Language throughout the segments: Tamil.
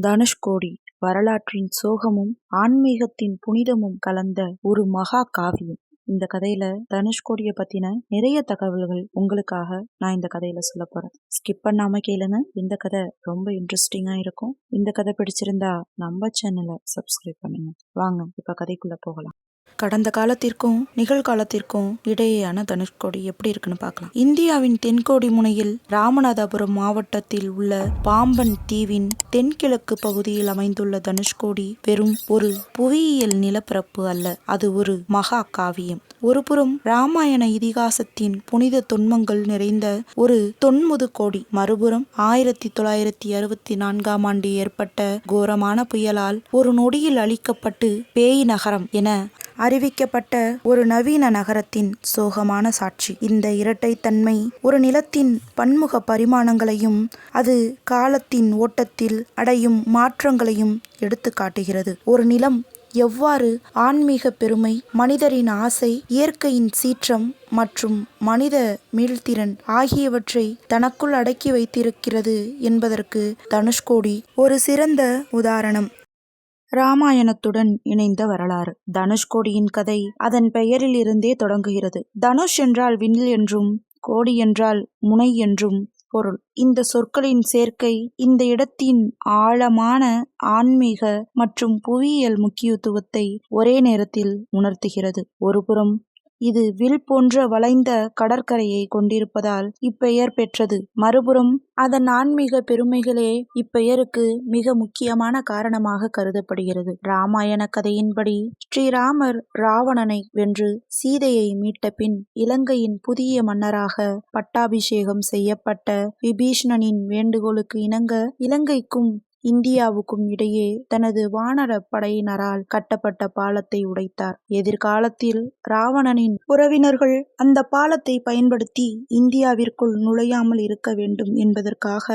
தனுஷ்கோடி வரலாற்றின் சோகமும் ஆன்மீகத்தின் புனிதமும் கலந்த ஒரு மகா காவியம். இந்த கதையில தனுஷ்கோடியை பத்தின நிறைய தகவல்கள் உங்களுக்காக நான் இந்த கதையில சொல்ல போறேன். ஸ்கிப் பண்ணாம கேளுங்க. இந்த கதை ரொம்ப இன்ட்ரெஸ்டிங்கா இருக்கும். இந்த கதை பிடிச்சிருந்தா நம்ம சேனலை சப்ஸ்கிரைப் பண்ணுங்க. வாங்க இப்ப கதைக்குள்ள போகலாம். கடந்த காலத்திற்கும் நிகழ்காலத்திற்கும் இடையேயான தனுஷ்கோடி எப்படி இருக்குன்னு பார்க்கலாம். இந்தியாவின் தென்கோடி முனையில் ராமநாதபுரம் மாவட்டத்தில் உள்ள பாம்பன் தீவின் தென்கிழக்கு பகுதியில் அமைந்துள்ள தனுஷ்கோடி வெறும் ஒரு புவியியல் நிலப்பரப்பு அல்ல அது ஒரு மகா காவியம். ஒருபுறம் ராமாயண இதிகாசத்தின் புனித தொன்மங்கள் நிறைந்த ஒரு தொன்முது கோடி மறுபுறம் ஆயிரத்தி தொள்ளாயிரத்தி அறுபத்தி நான்காம் ஆண்டு ஏற்பட்ட கோரமான புயலால் ஒரு நொடியில் அழிக்கப்பட்டு பேய் நகரம் என அறிவிக்கப்பட்ட ஒரு நவீன நகரத்தின் சோகமான சாட்சி. இந்த இரட்டைத்தன்மை ஒரு நிலத்தின் பன்முக பரிமாணங்களையும் அது காலத்தின் ஓட்டத்தில் அடையும் மாற்றங்களையும் எடுத்து காட்டுகிறது ஒரு நிலம் எவ்வாறு ஆன்மீக பெருமை மனிதரின் ஆசை இயற்கையின் சீற்றம் மற்றும் மனித மீள்திறன் ஆகியவற்றை தனக்குள் அடக்கி வைத்திருக்கிறது என்பதற்கு தனுஷ்கோடி ஒரு சிறந்த உதாரணம். ராமாயணத்துடன் இணைந்த வரலாறு. தனுஷ்கோடியின் கதை அதன் பெயரில் இருந்தே தொடங்குகிறது. தனுஷ் என்றால் விண்ணில் என்றும் கோடி என்றால் முனை என்றும் பொருள். இந்த சொற்களின் சேர்க்கை இந்த இடத்தின் ஆழமான ஆன்மீக மற்றும் புவியியல் முக்கியத்துவத்தை ஒரே நேரத்தில் உணர்த்துகிறது. ஒருபுறம் இது வில் போன்ற வளைந்த கடற்கரையை கொண்டிருப்பதால் இப்பெயர் பெற்றது. மறுபுறம் அதன் ஆன்மீக பெருமைகளே இப்பெயருக்கு மிக முக்கியமான காரணமாக கருதப்படுகிறது. இராமாயண கதையின்படி ஸ்ரீராமர் ராவணனை வென்று சீதையை மீட்ட பின் இலங்கையின் புதிய மன்னராக பட்டாபிஷேகம் செய்யப்பட்ட விபீஷ்ணனின் வேண்டுகோளுக்கு இணங்க இலங்கைக்கும் இந்தியாவுக்கும் இடையே தனது வானர படையினரால் கட்டப்பட்ட பாலத்தை உடைத்தார். எதிர்காலத்தில் ராவணனின் உறவினர்கள் அந்த பாலத்தை பயன்படுத்தி இந்தியாவிற்குள் நுழையாமல் இருக்க வேண்டும் என்பதற்காக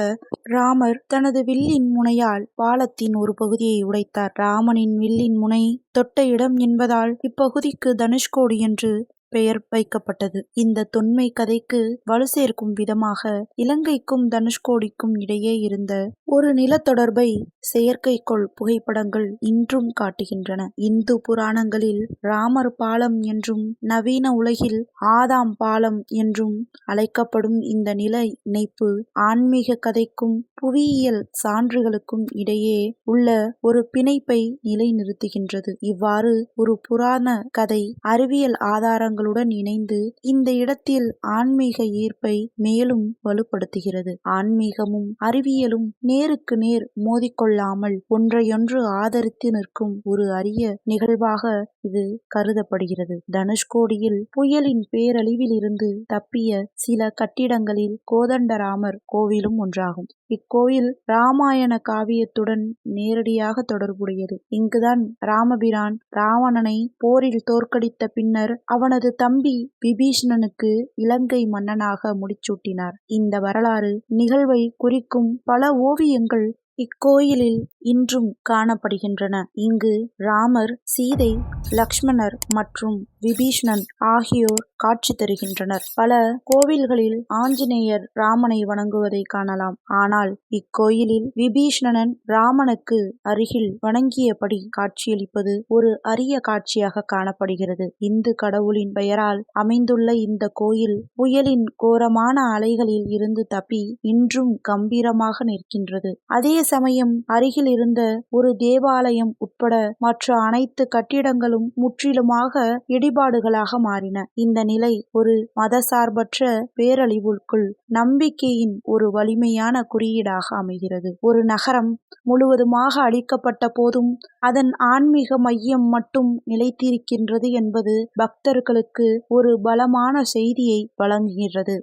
ராமர் தனது வில்லின் முனையால் பாலத்தின் ஒரு பகுதியை உடைத்தார். ராமனின் வில்லின் முனை தொட்ட இடம் என்பதால் இப்பகுதிக்கு தனுஷ்கோடி என்று பெயர் வைக்கப்பட்டது. இந்த தொன்மை கதைக்கு வலு சேர்க்கும் விதமாக இலங்கைக்கும் தனுஷ்கோடிக்கும் இடையே இருந்த ஒரு நிலத்தொடர்பை செயற்கைக்கோள் புகைப்படங்கள் இன்றும் காட்டுகின்றன. இந்து புராணங்களில் ராமர் பாலம் என்றும் நவீன உலகில் ஆதாம் பாலம் என்றும் அழைக்கப்படும் இந்த நில இணைப்பு ஆன்மீக கதைக்கும் புவியியல் சான்றுகளுக்கும் இடையே உள்ள ஒரு பிணைப்பை நிலைநிறுத்துகின்றது. இவ்வாறு ஒரு புராண கதை அறிவியல் ஆதாரங்கள் உணர்வுகளுடன் இணைந்து இந்த இடத்தில் ஆன்மீக ஈர்ப்பை மேலும் வலுப்படுத்துகிறது. ஆன்மீகமும் அறிவியலும் நேருக்கு நேர் மோதிக்கொள்ளாமல் ஒன்றையொன்று ஆதரித்து நிற்கும் ஒரு அரிய நிகழ்வாக இது கருதப்படுகிறது. தனுஷ்கோடியில் புயலின் பேரழிவில் இருந்து தப்பிய சில கட்டிடங்களில் கோதண்டராமர் கோவிலும் ஒன்றாகும். இக்கோயில் ராமாயண காவியத்துடன் நேரடியாக தொடர்புடையது. இங்குதான் ராமபிரான் ராவணனை போரில் தோற்கடித்த பின்னர் அவனது தம்பி விபீஷணனுக்கு இலங்கை மன்னனாக முடிச்சூட்டினார் இந்த வரலாறு நிகழ்வை குறிக்கும் பல ஓவியங்கள் இக்கோயிலில் இன்றும் காணப்படுகின்றன. இங்கு ராமர் சீதை லக்ஷ்மணர் மற்றும் விபீஷ்ணன் ஆகியோர் காட்சி தருகின்றனர். பல கோவில்களில் ஆஞ்சநேயர் ராமனை வணங்குவதை காணலாம். ஆனால் இக்கோயிலில் விபீஷ்ணனன் ராமனுக்கு அருகில் வணங்கியபடி காட்சியளிப்பது ஒரு அரிய காட்சியாக காணப்படுகிறது. இந்து கடவுளின் பெயரால் அமைந்துள்ள இந்த கோயில் புயலின் கோரமான அலைகளில் இருந்து தப்பி இன்றும் கம்பீரமாக நிற்கின்றது. அதே சமயம் அருகில் இருந்த ஒரு தேவாலயம் உட்பட மற்ற அனைத்து கட்டிடங்களும் முற்றிலுமாக இடிபாடுகளாக மாறின. இந்த நிலை ஒரு மதசார்பற்ற பேரழிவுக்குள் நம்பிக்கையின் ஒரு வலிமையான குறியீடாக அமைகிறது. ஒரு நகரம் முழுவதுமாக அழிக்கப்பட்ட போதும் அதன் ஆன்மீக மையம் மட்டும் நிலைத்திருக்கின்றது என்பது பக்தர்களுக்கு ஒரு பலமான செய்தியை வழங்குகிறது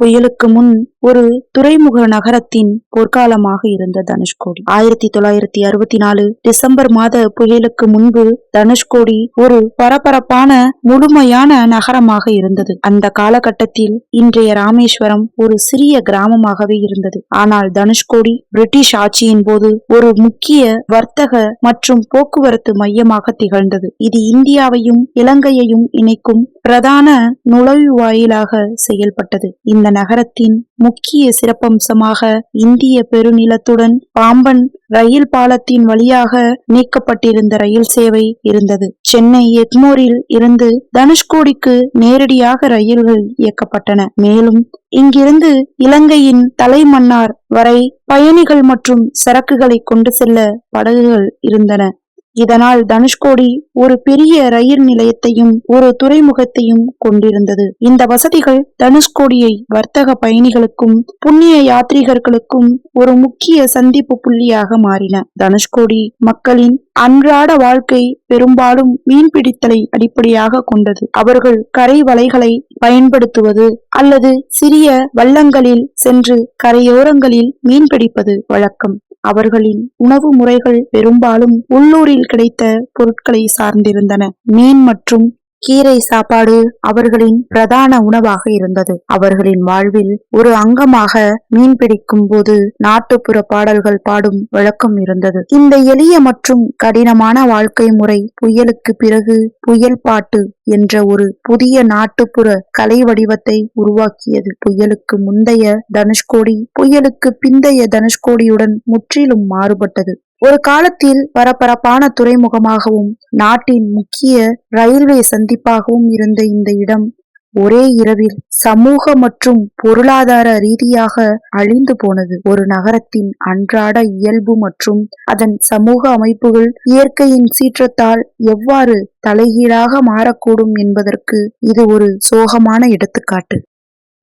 புயலுக்கு முன் ஒரு துறைமுக நகரத்தின் பொற்காலமாக இருந்த தனுஷ்கோடி. ஆயிரத்தி தொள்ளாயிரத்தி அறுபத்தி நாலு டிசம்பர் மாத புயலுக்கு முன்பு தனுஷ்கோடி ஒரு பரபரப்பான முழுமையான நகரமாக இருந்தது. அந்த காலகட்டத்தில் இன்றைய ராமேஸ்வரம் ஒரு சிறிய கிராமமாகவே இருந்தது. ஆனால் தனுஷ்கோடி பிரிட்டிஷ் ஆட்சியின் போது ஒரு முக்கிய வர்த்தக மற்றும் போக்குவரத்து மையமாக திகழ்ந்தது. இது இந்தியாவையும் இலங்கையையும் இணைக்கும் பிரதான நுழைவாயிலாக செயல்பட்டது. இந்த நகரத்தின் முக்கிய சிறப்பம்சமாக இந்திய பெருநிலத்துடன் பாம்பன் ரயில் பாலத்தின் வழியாக நீக்கப்பட்டிருந்த ரயில் சேவை இருந்தது. சென்னை எக்மோரில் இருந்து தனுஷ்கோடிக்கு நேரடியாக ரயில்கள் இயக்கப்பட்டன. மேலும் இங்கிருந்து இலங்கையின் தலைமன்னார் வரை பயணிகள் மற்றும் சரக்குகளை கொண்டு செல்ல படகுகள் இருந்தன. இதனால் தனுஷ்கோடி ஒரு பெரிய ரயில் நிலையத்தையும் ஒரு துறைமுகத்தையும் கொண்டிருந்தது. இந்த வசதிகள் தனுஷ்கோடியை வர்த்தக பயணிகளுக்கும் புண்ணிய யாத்ரீகர்களுக்கும் ஒரு முக்கிய சந்திப்பு புள்ளியாக மாறின. தனுஷ்கோடி மக்களின் அன்றாட வாழ்க்கை பெரும்பாலும் மீன்பிடித்தலை அடிப்படையாக கொண்டது. அவர்கள் கரை வலைகளை பயன்படுத்துவது அல்லது சிறிய வள்ளங்களில் சென்று கரையோரங்களில் மீன்பிடிப்பது வழக்கம். அவர்களின் உணவு முறைகள் பெரும்பாலும் உள்ளூரில் கிடைத்த பொருட்களை சார்ந்திருந்தன. மீன் மற்றும் கீரை சாப்பாடு அவர்களின் பிரதான உணவாக இருந்தது. அவர்களின் வாழ்வில் ஒரு அங்கமாக மீன் பிடிக்கும் போது நாட்டுப்புற பாடல்கள் பாடும் வழக்கம் இருந்தது. இந்த எளிய மற்றும் கடினமான வாழ்க்கை முறை புயலுக்கு பிறகு புயல் பாட்டு என்ற ஒரு புதிய நாட்டுப்புற கலை வடிவத்தை உருவாக்கியது. புயலுக்கு முந்தைய தனுஷ்கோடி புயலுக்கு பிந்தைய தனுஷ்கோடியுடன் முற்றிலும் மாறுபட்டது. ஒரு காலத்தில் பரபரப்பான துறைமுகமாகவும் நாட்டின் முக்கிய ரயில்வே சந்திப்பாகவும் இருந்த இந்த இடம் ஒரே இரவில் சமூக மற்றும் பொருளாதார ரீதியாக அழிந்து போனது. ஒரு நகரத்தின் அன்றாட இயல்பு மற்றும் அதன் சமூக அமைப்புகள் இயற்கையின் சீற்றத்தால் எவ்வாறு தலைகீழாக மாறக்கூடும் என்பதற்கு இது ஒரு சோகமான எடுத்துக்காட்டு.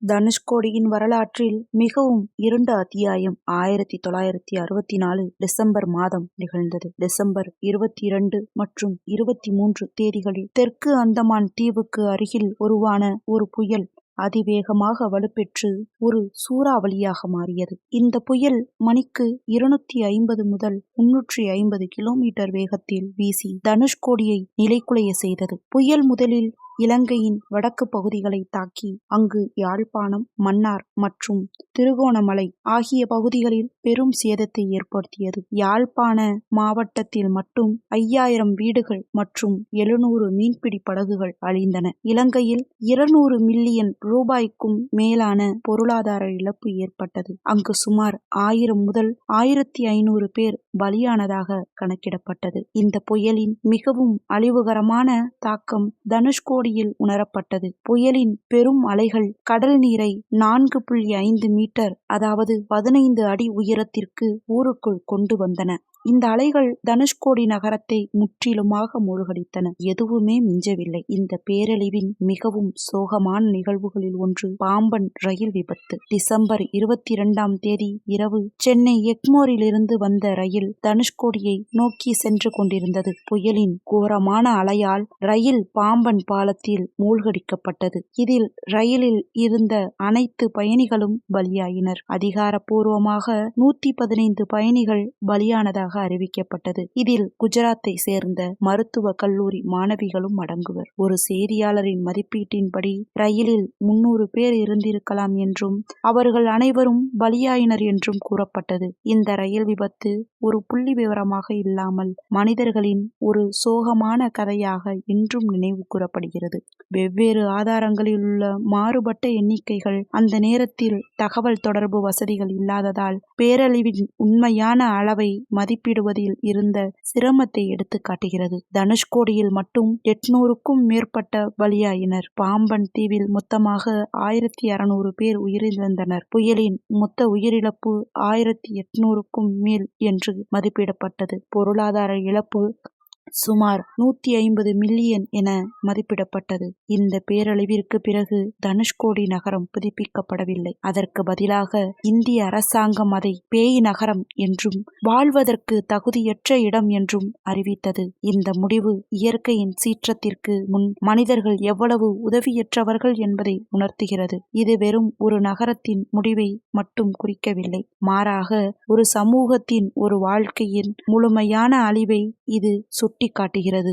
தனுஷ்கோடியின் வரலாற்றில் மிகவும் இருண்ட அத்தியாயம் ஆயிரத்தி தொள்ளாயிரத்தி அறுபத்தி நாலு டிசம்பர் மாதம் நிகழ்ந்தது. டிசம்பர் இருபத்தி இரண்டு மற்றும் இருபத்தி மூன்று தேதிகளில் தெற்கு அந்தமான் தீவுக்கு அருகில் உருவான ஒரு புயல் அதிவேகமாக வலுப்பெற்று ஒரு சூறாவளியாக மாறியது. இந்த புயல் மணிக்கு இருநூத்தி ஐம்பது முதல் முன்னூற்றி ஐம்பது கிலோமீட்டர் வேகத்தில் வீசி தனுஷ்கோடியை நிலைக்குலைய செய்தது. புயல் முதலில் இலங்கையின் வடக்கு பகுதிகளை தாக்கி அங்கு யாழ்ப்பாணம் மன்னார் மற்றும் திருகோணமலை ஆகிய பகுதிகளில் பெரும் சேதத்தை ஏற்படுத்தியது. யாழ்ப்பாண மாவட்டத்தில் மட்டும் ஐயாயிரம் வீடுகள் மற்றும் எழுநூறு மீன்பிடி படகுகள் அழிந்தன. இலங்கையில் இருநூறு மில்லியன் ரூபாய்க்கும் மேலான பொருளாதார இழப்பு ஏற்பட்டது. அங்கு சுமார் ஆயிரம் முதல் ஆயிரத்தி ஐநூறு பேர் பலியானதாக கணக்கிடப்பட்டது. இந்த புயலின் மிகவும் அழிவுகரமான தாக்கம் தனுஷ்கோடி கோடியில் உணரப்பட்டது. புயலின் பெரும் அலைகள் கடல் நீரை நான்கு புள்ளி ஐந்து மீட்டர் அதாவது பதினைந்து அடி உயரத்திற்கு ஊருக்குள் கொண்டு வந்தன. இந்த அலைகள் தனுஷ்கோடி நகரத்தை முற்றிலுமாக மூழ்கடித்தன. எதுவுமே மிஞ்சவில்லை. இந்த பேரழிவின் மிகவும் சோகமான நிகழ்வுகளில் ஒன்று பாம்பன் ரயில் விபத்து. டிசம்பர் இருபத்தி இரண்டாம் தேதி இரவு சென்னை எக்மோரிலிருந்து வந்த ரயில் தனுஷ்கோடியை நோக்கி சென்று கொண்டிருந்தது. புயலின் கோரமான அலையால் ரயில் பாம்பன் பாலத்தில் மூழ்கடிக்கப்பட்டது. இதில் ரயிலில் இருந்த அனைத்து பயணிகளும் பலியாயினர். அதிகாரப்பூர்வமாக நூத்தி பதினைந்து பயணிகள் பலியானதாக அறிவிக்கப்பட்டது. இதில் குஜராத்தை சேர்ந்த மருத்துவ கல்லூரி மாணவிகளும் அடங்குவர். ஒரு செய்தியாளரின் மதிப்பீட்டின்படி ரயிலில் முன்னூறு பேர் இருந்திருக்கலாம் என்றும் அவர்கள் அனைவரும் பலியாயினர் என்றும் கூறப்பட்டது. இந்த ரயில் விபத்து ஒரு புள்ளி விவரமாக இல்லாமல் மனிதர்களின் ஒரு சோகமான கதையாக இன்றும் நினைவு கூறப்படுகிறது. வெவ்வேறு ஆதாரங்களில் உள்ள மாறுபட்ட எண்ணிக்கைகள் அந்த நேரத்தில் தகவல் தொடர்பு வசதிகள் இல்லாததால் பேரழிவின் உண்மையான அளவை மதிப்பிடுவதில் இருந்த சிரமத்தை எடுத்து காட்டுகிறது. தனுஷ்கோடியில் மட்டும் எட்நூறுக்கும் மேற்பட்ட பலியாயினர். பாம்பன் தீவில் மொத்தமாக ஆயிரத்தி அறுநூறு பேர் உயிரிழந்தனர். புயலின் மொத்த உயிரிழப்பு ஆயிரத்தி எட்நூறுக்கும் மேல் என்று மதிப்பிடப்பட்டது. பொருளாதார இழப்பு சுமார் நூத்தி ஐம்பது மில்லியன் என மதிப்பிடப்பட்டது. இந்த பேரழிவிற்கு பிறகு தனுஷ்கோடி நகரம் புதுப்பிக்கப்படவில்லை. அதற்கு பதிலாக இந்திய அரசாங்கம் அதை பேய் நகரம் என்றும் வாழ்வதற்கு தகுதியற்ற இடம் என்றும் அறிவித்தது. இந்த முடிவு இயற்கையின் சீற்றத்திற்கு முன் மனிதர்கள் எவ்வளவு உதவியற்றவர்கள் என்பதை உணர்த்துகிறது. இது வெறும் ஒரு நகரத்தின் முடிவை மட்டும் குறிக்கவில்லை. மாறாக ஒரு சமூகத்தின் ஒரு வாழ்க்கையின் முழுமையான அழிவை இது சுட்டிக்காட்டுகிறது.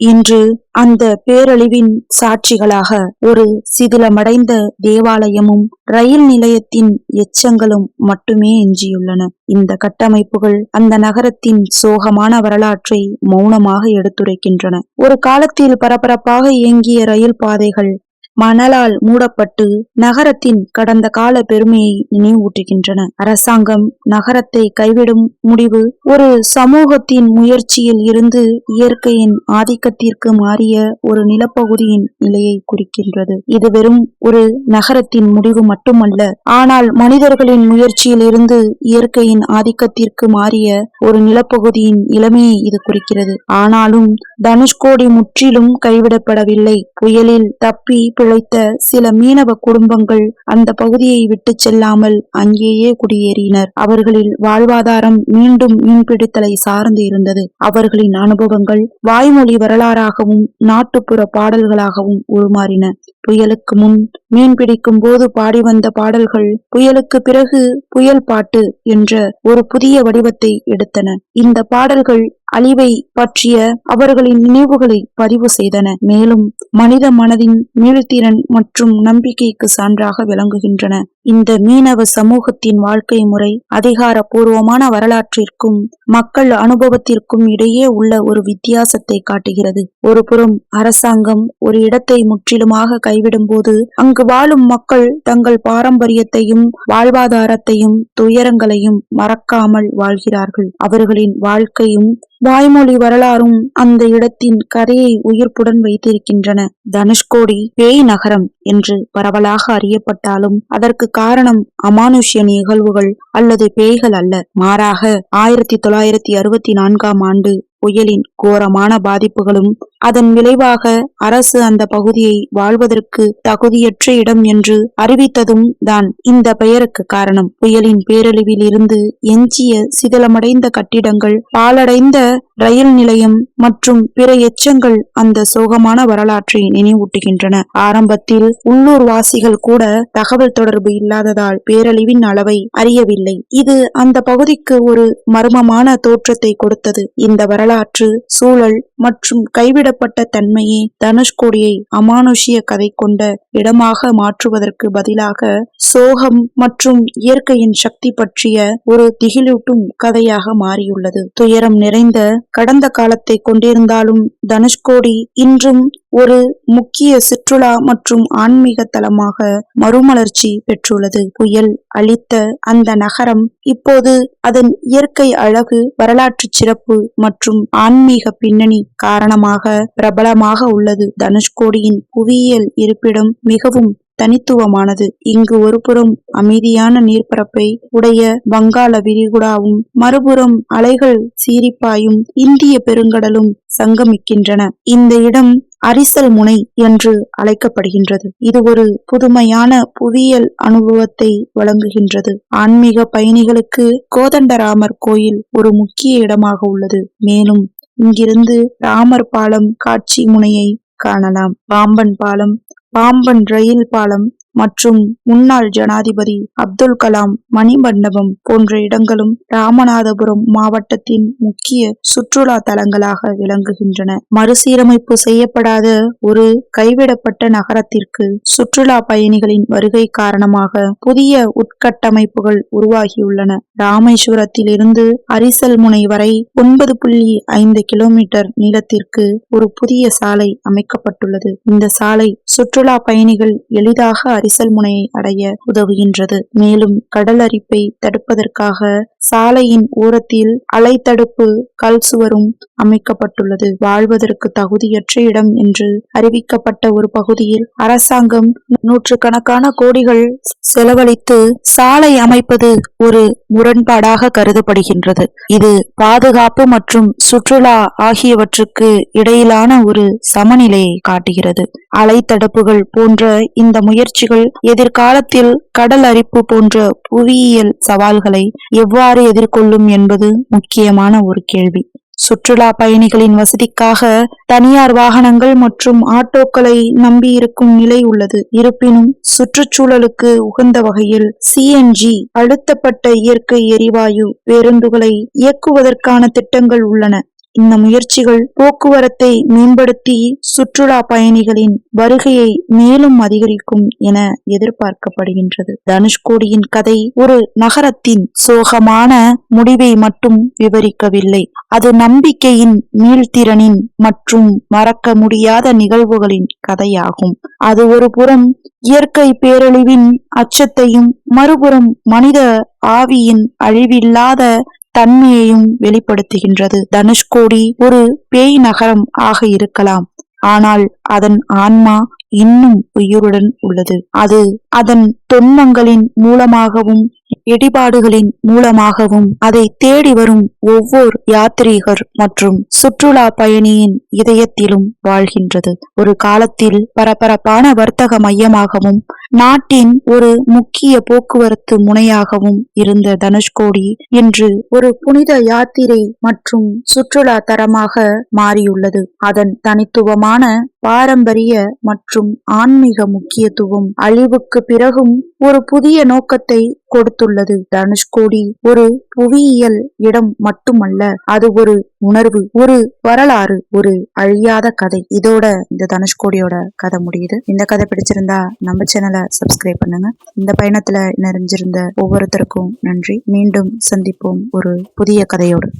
இன்று அந்த பேரழிவின் சாட்சிகளாக ஒரு சிதிலமடைந்த தேவாலயமும் ரயில் நிலையத்தின் எச்சங்களும் மட்டுமே எஞ்சியுள்ளன. இந்த கட்டமைப்புகள் அந்த நகரத்தின் சோகமான வரலாற்றை மௌனமாக எடுத்துரைக்கின்றன. ஒரு காலத்தில் பரபரப்பாக இயங்கிய ரயில் பாதைகள் மணலால் மூடப்பட்டு நகரத்தின் கடந்த கால பெருமையை நினைவூட்டுகின்றன. அரசாங்கம் நகரத்தை கைவிடும் முடிவு ஒரு சமூகத்தின் முயற்சியில் இருந்து இயற்கையின் ஆதிக்கத்திற்கு மாறிய ஒரு நிலப்பகுதியின் நிலையை குறிக்கின்றது. இது வெறும் ஒரு நகரத்தின் முடிவு மட்டுமல்ல ஆனால் மனிதர்களின் முயற்சியில் இருந்து இயற்கையின் ஆதிக்கத்திற்கு மாறிய ஒரு நிலப்பகுதியின் இளமையை இது குறிக்கிறது. ஆனாலும் தனுஷ்கோடி முற்றிலும் கைவிடப்படவில்லை. புயலில் தப்பி பிழைத்த சில மீனவ குடும்பங்கள் அந்த பகுதியை விட்டு செல்லாமல் அங்கேயே குடியேறினர். அவர்களில் வாழ்வாதாரம் மீண்டும் மீன்பிடித்தலை சார்ந்து இருந்தது. அவர்களின் அனுபவங்கள் வாய்மொழி வரலாறாகவும் நாட்டுப்புற பாடல்களாகவும் உருமாறின. புயலுக்கு முன் மீன் பிடிக்கும் போது பாடி வந்த பாடல்கள் புயலுக்கு பிறகு புயல் பாட்டு என்ற ஒரு புதிய வடிவத்தை எடுத்தன. இந்த பாடல்கள் அழிவை பற்றிய அவர்களின் நினைவுகளை பதிவு செய்தன. மேலும் மனித மனதின் மீள்திறன் மற்றும் நம்பிக்கைக்கு சான்றாக விளங்குகின்றன. இந்த மீனவ சமூகத்தின் வாழ்க்கை முறை அதிகாரப்பூர்வமான வரலாற்றிற்கும் மக்கள் அனுபவத்திற்கும் இடையே உள்ள ஒரு வித்தியாசத்தை காட்டுகிறது. ஒருபுறம் அரசாங்கம் ஒரு இடத்தை முற்றிலுமாக கைவிடும் போது அங்கு வாழும் மக்கள் தங்கள் பாரம்பரியத்தையும் வாழ்வாதாரத்தையும் துயரங்களையும் மறக்காமல் வாழ்கிறார்கள். அவர்களின் வாழ்க்கையும் வாய்மொழி வரலாறும் அந்த இடத்தின் கதையை உயிர்ப்புடன் வைத்திருக்கின்றன. தனுஷ்கோடி பேய் நகரம் என்று பரவலாக அறியப்பட்டாலும் அதற்கு காரணம் அமானுஷ்ய நிகழ்வுகள் அல்லது பேய்கள் அல்ல. மாறாக ஆயிரத்தி தொள்ளாயிரத்தி அறுபத்தி நான்காம் ஆண்டு புயலின் கோரமான பாதிப்புகளும் அதன் விளைவாக அரசு அந்த பகுதியை வாழ்வதற்கு தகுதியற்ற இடம் என்று அறிவித்ததும் தான் இந்த பெயருக்கு காரணம். புயலின் பேரழிவில் இருந்து எஞ்சிய சிதலமடைந்த கட்டிடங்கள் பாலடைந்த ரயில் நிலையம் மற்றும் பிற எச்சங்கள் அந்த சோகமான வரலாற்றை நினைவூட்டுகின்றன. ஆரம்பத்தில் உள்ளூர் வாசிகள் கூட தகவல் தொடர்பு இல்லாததால் பேரழிவின் அளவை அறியவில்லை. இது அந்த பகுதிக்கு ஒரு மர்மமான தோற்றத்தை கொடுத்தது. இந்த வரலாற்று சூழல் மற்றும் கைவிடப்பட்ட தன்மையே தனுஷ்கோடியை அமானுஷ்ய கதை கொண்ட இடமாக மாற்றுவதற்கு பதிலாக சோகம் மற்றும் இயற்கையின் சக்தி பற்றிய ஒரு திகிலூட்டும் கதையாக மாறியுள்ளது. துயரம் நிறைந்த கடந்த காலத்தை கொண்டிருந்தாலும் தனுஷ்கோடி இன்றும் ஒரு முக்கிய சுற்றுலா மற்றும் ஆன்மீக தலமாக மறுமலர்ச்சி பெற்றுள்ளது. புயல் அளித்த அந்த நகரம் இப்போது அதன் இயற்கை அழகு வரலாற்று சிறப்பு மற்றும் ஆன்மீக பின்னணி காரணமாக பிரபலமாக உள்ளது. தனுஷ்கோடியின் புவியியல் இருப்பிடம் மிகவும் தனித்துவமானது. இங்கு ஒருபுறம் அமைதியான நீர்ப்பரப்பை உடைய வங்காள விரிகுடாவும் மறுபுறம் அலைகள் சீரிப்பாயும் இந்திய பெருங்கடலும் சங்கமிக்கின்றன. இந்த இடம் அரிசல் முனை என்று அழைக்கப்படுகின்றது. இது ஒரு புதுமையான புவியியல் அனுபவத்தை வழங்குகின்றது. ஆன்மீக பயணிகளுக்கு கோதண்டராமர் கோயில் ஒரு முக்கிய இடமாக உள்ளது. மேலும் இங்கிருந்து ராமர் பாலம் காட்சி முனையை காணலாம். பாம்பன் பாலம் பாம்பன் ரயில் பாலம். மற்றும் முன்னாள் ஜனாதிபதி அப்துல் கலாம் மணிமண்டபம் போன்ற இடங்களும் ராமநாதபுரம் மாவட்டத்தின் முக்கிய சுற்றுலா தலங்களாக விளங்குகின்றன. மறுசீரமைப்பு செய்யப்படாத ஒரு கைவிடப்பட்ட நகரத்திற்கு சுற்றுலா பயணிகளின் வருகை காரணமாக புதிய உட்கட்டமைப்புகள் உருவாகியுள்ளன. ராமேஸ்வரத்தில் இருந்து அரிசல் முனை வரை ஒன்பது புள்ளி ஐந்து கிலோமீட்டர் நீளத்திற்கு ஒரு புதிய சாலை அமைக்கப்பட்டுள்ளது. இந்த சாலை சுற்றுலா பயணிகள் எளிதாக அரிசல் முனையை அடைய உதவுகின்றது. மேலும் கடல் அரிப்பை தடுப்பதற்காக சாலையின் ஓரத்தில் அலை தடுப்பு கல் சுவரும் அமைக்கப்பட்டுள்ளது. வாழ்வதற்கு தகுதியற்ற இடம் என்று அறிவிக்கப்பட்ட ஒரு பகுதியில் அரசாங்கம் நூற்றுக்கணக்கான கோடிகள் செலவழித்து சாலை அமைப்பது ஒரு முரண்பாடாக கருதப்படுகின்றது. இது பாதுகாப்பு மற்றும் சுற்றுலா ஆகியவற்றுக்கு இடையிலான ஒரு சமநிலையை காட்டுகிறது. அலை தடுப்புகள் போன்ற இந்த முயற்சிகள் எதிர்காலத்தில் கடல் அரிப்பு போன்ற புவியியல் சவால்களை எவ்வாறு எதிர்கொள்ளும் என்பது முக்கியமான ஒரு கேள்வி. சுற்றுலா பயணிகளின் வசதிக்காக தனியார் வாகனங்கள் மற்றும் ஆட்டோக்களை நம்பியிருக்கும் நிலை உள்ளது. இருப்பினும் சுற்றுச்சூழலுக்கு உகந்த வகையில் சிஎன்ஜி அழுத்தப்பட்ட இயற்கை எரிவாயு பேருந்துகளை இயக்குவதற்கான திட்டங்கள் உள்ளன. இந்த முயற்சிகள் போக்குவரத்தை மேம்படுத்தி சுற்றுலா பயணிகளின் வருகையை மேலும் அதிகரிக்கும் என எதிர்பார்க்கப்படுகின்றது. தனுஷ்கோடியின் கதை ஒரு நகரத்தின் சோகமான முடிவை மட்டும் விவரிக்கவில்லை. அது நம்பிக்கையின் மீள்திறனின் மற்றும் மறக்க முடியாத நிகழ்வுகளின் கதையாகும். அது ஒரு புறம் இயற்கை பேரழிவின் அச்சத்தையும் மறுபுறம் மனித ஆவியின் அழிவில்லாத தன்மையையும் வெளிப்படுத்துகின்றது. தனுஷ்கோடி ஒரு பேய் நகரம் ஆக இருக்கலாம். ஆனால் அதன் ஆன்மா இன்னும் உயிருடன் உள்ளது. அது அதன் தொன்மங்களின் மூலமாகவும் இடிபாடுகளின் மூலமாகவும் அதை தேடி வரும் ஒவ்வொரு யாத்ரீகர் மற்றும் சுற்றுலா பயணியின் இதயத்திலும் வாழ்கின்றது. ஒரு காலத்தில் பரபரப்பான வர்த்தக மையமாகவும் நாட்டின் ஒரு முக்கிய போக்குவரத்து முனையாகவும் இருந்த தனுஷ்கோடி இன்று ஒரு புனித யாத்திரை மற்றும் சுற்றுலா தரமாக மாறியுள்ளது. அதன் தனித்துவமான பாரம்பரிய மற்றும் ஆன்மீக முக்கியத்துவம் அழிவுக்கு பிறகும் ஒரு புதிய நோக்கத்தை கொடுத்துள்ளது. தனுஷ்கோடி ஒரு புவியியல் இடம் மட்டுமல்ல அது ஒரு உணர்வு ஒரு வரலாறு ஒரு அழியாத கதை. இதோட இந்த தனுஷ்கோடியோட கதை முடியுது. இந்த கதை பிடிச்சிருந்தா நம்ம சேனலை சப்ஸ்கிரைப் பண்ணுங்க. இந்த பயணத்துல நிறைஞ்சிருந்த ஒவ்வொருத்தருக்கும் நன்றி. மீண்டும் சந்திப்போம் ஒரு புதிய கதையோடு.